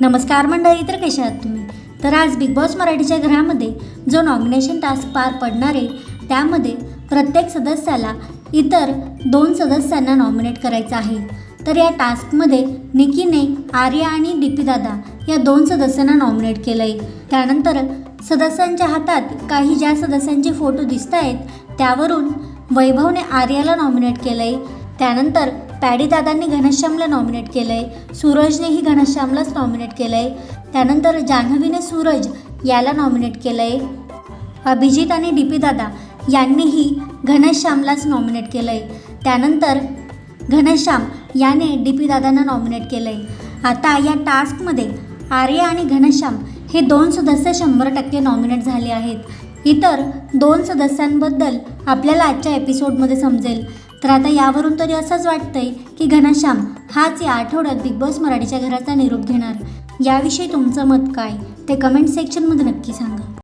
नमस्कार मंडळी तर कशा आहात तुम्ही? तर आज बिग बॉस मराठीच्या घरामध्ये जो नॉमिनेशन टास्क पार पडणार आहे त्यामध्ये प्रत्येक सदस्याला इतर दोन सदस्यांना नॉमिनेट करायचं आहे. तर या टास्कमध्ये निकीने आर्या आणि दीपीदादा या दोन सदस्यांना नॉमिनेट केलं आहे त्यानंतर सदस्यांच्या हातात काही ज्या सदस्यांचे फोटो दिसत आहेत त्यावरून वैभवने आर्याला नॉमिनेट केलं आहे त्यानंतर पॅडीदादांनी घनश्यामला नॉमिनेट केलं आहे सूरजनेही घनश्यामलाच नॉमिनेट केलं आहे त्यानंतर जान्हवीने सूरज याला नॉमिनेट केलं आहे अभिजित आणि डी पी दादा यांनीही घनश्यामलाच नॉमिनेट केलं आहे त्यानंतर घनश्याम याने डी पी दादांना नॉमिनेट केलं आहे आता या टास्कमध्ये आर्या आणि घनश्याम हे दोन सदस्य शंभर टक्के नॉमिनेट झाले आहेत. इतर दोन सदस्यांबद्दल आपल्याला आजच्या एपिसोडमध्ये समजेल. तर आता यावरून तरी असंच वाटतंय की घनश्याम हाच या आठवड्यात बिग बॉस मराठीच्या घराचा निरोप घेणार. याविषयी तुमचं मत काय? ते कमेंट सेक्शनमध्ये नक्की सांगा.